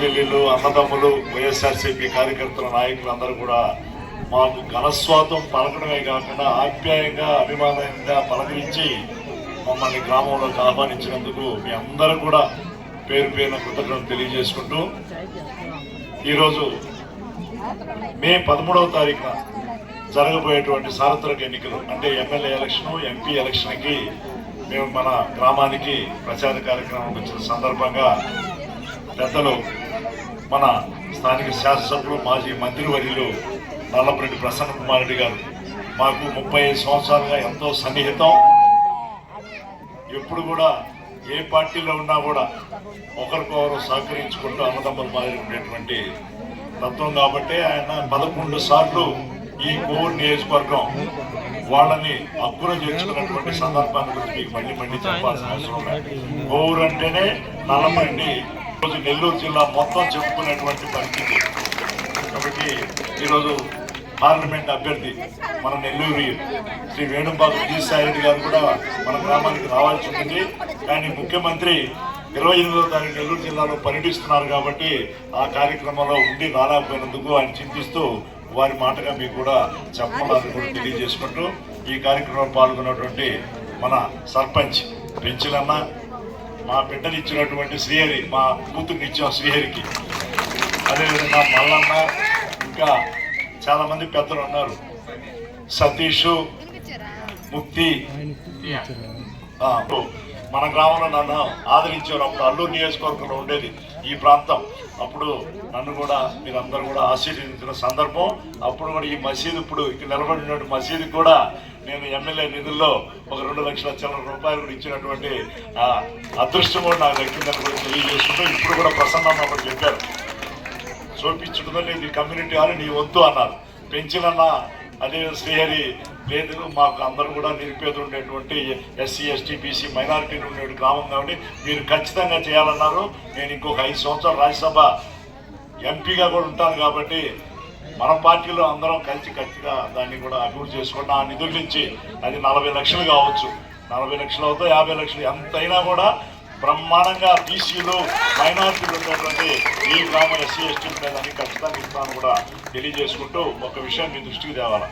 చెల్లెళ్ళు అన్నదమ్ములు వైఎస్ఆర్సీపీ కార్యకర్తల నాయకులు అందరూ కూడా మాకు ఘనస్వాతం పలకడమే కాకుండా ఆప్యాయంగా అభిమానంగా పలకరించి మమ్మల్ని గ్రామంలోకి ఆహ్వానించినందుకు మీ అందరూ కూడా పేరు పేరున కృతజ్ఞతలు తెలియజేసుకుంటూ ఈరోజు మే పదమూడవ తారీఖున జరగబోయేటువంటి సార్వత్రిక ఎన్నికలు. అంటే ఎమ్మెల్యే ఎలక్షన్ ఎంపీ ఎలక్షన్కి మేము మన గ్రామానికి ప్రచార కార్యక్రమం వచ్చిన సందర్భంగా పెద్దలు మన స్థానిక శాసనసభ్యులు మాజీ మంత్రివర్యులు నల్లపరెడ్డి ప్రసన్న కుమార్ రెడ్డి గారు. మాకు ముప్పై ఐదు సంవత్సరాలుగా ఎంతో సన్నిహితం. ఎప్పుడు కూడా ఏ పార్టీలో ఉన్నా కూడా ఒకరికొకరు సహకరించుకుంటూ అన్నదమ్ముల మాదిరి ఉండేటువంటి తత్వం కాబట్టి ఆయన పదకొండు సార్లు ఈ కోవిడ్ నియోజకవర్గం వాళ్ళని అక్కున చేర్చుకున్నటువంటి సందర్భాన్ని గురించి మీకు మళ్ళీ మళ్ళీ చెప్పాల్సిన అవసరం లేదు. కోవూరు అంటేనే నల్లమండి ఈరోజు నెల్లూరు జిల్లా మొత్తం చెప్పుకునేటువంటి పరిస్థితి. కాబట్టి ఈరోజు పార్లమెంట్ అభ్యర్థి మన నెల్లూరు శ్రీ వేణుబాబు విజయసాయిరెడ్డి గారు కూడా మన గ్రామానికి రావాల్సి ఉంటుంది కానీ ముఖ్యమంత్రి ఇరవై ఎనిమిదవ తారీఖు నెల్లూరు జిల్లాలో పర్యటిస్తున్నారు కాబట్టి ఆ కార్యక్రమంలో ఉండి రాలేకపోయినందుకు ఆయన చింతిస్తూ వారి మాటగా మీకు కూడా చెప్పాలని కూడా తెలియజేసుకుంటూ ఈ కార్యక్రమంలో పాల్గొన్నటువంటి మన సర్పంచ్ పెంచిలన్న మా బిడ్డనిచ్చినటువంటి శ్రీహరి మా కూతుర్ని ఇచ్చాం శ్రీహరికి. అదేవిధంగా మల్లన్న ఇంకా చాలా మంది పెద్దలు ఉన్నారు. సతీష్ ముక్తి మన గ్రామంలో నన్ను ఆదరించారు అప్పుడు అల్లూరు నియోజకవర్గంలో ఉండేది ఈ ప్రాంతం. అప్పుడు నన్ను కూడా మీరందరూ కూడా ఆశీర్వదించిన సందర్భం. అప్పుడు కూడా ఈ మసీదు ఇప్పుడు ఇక్కడ నిలబడినటువంటి మసీదు కూడా నేను ఎమ్మెల్యే నిధుల్లో ఒక రెండు లక్షల చిల్లర రూపాయలు కూడా ఇచ్చినటువంటి అదృష్టం కూడా నాకు దక్కిందని కూడా తెలియజేసుకుంటూ ఇప్పుడు కూడా ప్రసన్నమ్మ ఒకటి చెప్పారు. చూపించడం లేదు కమ్యూనిటీ అని నీ వద్దు అన్నారు. పెంచినన్నా అదే శ్రీహరి లేదు మాకు అందరూ కూడా నిరుపేదలు ఉండేటువంటి ఎస్సీ ఎస్టీ బీసీ మైనారిటీలు ఉండే గ్రామం కాబట్టి మీరు ఖచ్చితంగా చేయాలన్నారు. నేను ఇంకొక ఐదు సంవత్సరాలు రాజ్యసభ ఎంపీగా కూడా ఉంటాను కాబట్టి మన పార్టీలో అందరం కలిసి గట్టిగా దాన్ని కూడా అభివృద్ధి చేసుకున్న ఆ నిధుల నుంచి అది నలభై లక్షలు కావచ్చు. నలభై లక్షలు అవుతాయి యాభై లక్షలు ఎంతైనా కూడా బ్రహ్మాండంగా బీసీలు మైనార్టీలు ఉన్నటువంటి ఈ గ్రామ ఎస్సీ ఎస్టీ దాన్ని ఖచ్చితంగా ఇస్తాను కూడా తెలియజేసుకుంటూ ఒక విషయం మీ దృష్టికి తేవాలి?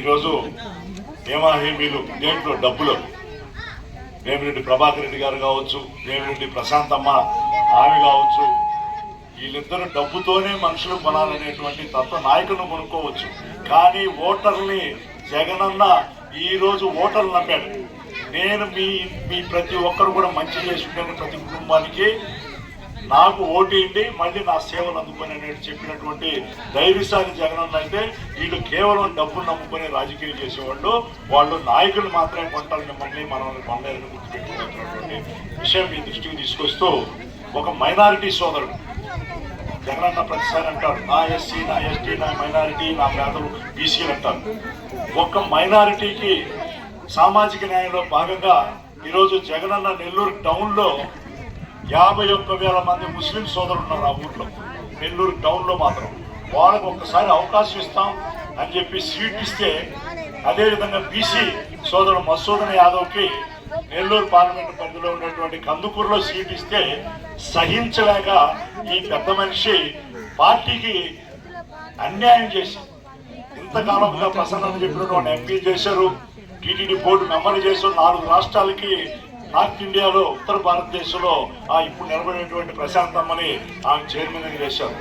ఈరోజు హేమాహేమీలు దేంట్లో డబ్బులు? వేమిరెడ్డి ప్రభాకర్ రెడ్డి గారు కావచ్చు వేమిరెడ్డి ప్రశాంతమ్మ ఆమె కావచ్చు వీళ్ళిద్దరు డబ్బుతోనే మనుషులు కొనాలనేటువంటి తత్వ నాయకులను కొనుక్కోవచ్చు. కానీ ఓటర్ని జగనన్న ఈరోజు ఓటర్లు నమ్మాడు. నేను మీ మీ ప్రతి ఒక్కరు కూడా మంచి చేసుకునే ప్రతి కుటుంబానికి నాకు ఓటేయండి మళ్ళీ నా సేవలు అందుకొని అనేది చెప్పినటువంటి ధైర్యశాలి జగనన్న అయితే వీళ్ళు కేవలం డబ్బులు నమ్ముకొని రాజకీయం చేసేవాళ్ళు. వాళ్ళు నాయకులు మాత్రమే కొంటారు మిమ్మల్ని మనల్ని కొండలని గుర్తుపెట్టుకున్నటువంటి విషయం మీ దృష్టికి తీసుకొస్తూ ఒక మైనారిటీ సోదరుడు జగనన్న ప్రతిసారి అంటారు నా ఎస్సీ నా ఎస్టీ నా మైనారిటీ నా పేదలు బీసీలు అంటారు. ఒక్క మైనారిటీకి సామాజిక న్యాయంలో భాగంగా ఈరోజు జగనన్న నెల్లూరు టౌన్లో యాభై ఒక్క వేల మంది ముస్లిం సోదరులు ఉన్నారు ఆ ఊర్లో. నెల్లూరు టౌన్లో మాత్రం. వాళ్ళకు ఒక్కసారి అవకాశం ఇస్తాం అని చెప్పి సీట్ ఇస్తే అదేవిధంగా బీసీ సోదరుడు మసూదన్ యాదవ్కి నెల్లూరు పార్లమెంటు పరిధిలో ఉన్నటువంటి కందుకూరులో సీట్ ఇస్తే సహించలేక ఈ పెద్ద మనిషి పార్టీకి అన్యాయం చేసి ఇంతకాలంగా ప్రసన్న చెప్పినటువంటి ఎంపీ చేశారు. టీటీడీ బోర్డు మెంబర్ చేశారు నాలుగు రాష్ట్రాలకి నార్త్ ఇండియాలో ఉత్తర భారతదేశంలో ఆ ఇప్పుడు నిలబడినటువంటి ప్రశాంతమ్మని ఆమె చైర్మన్ చేశారు.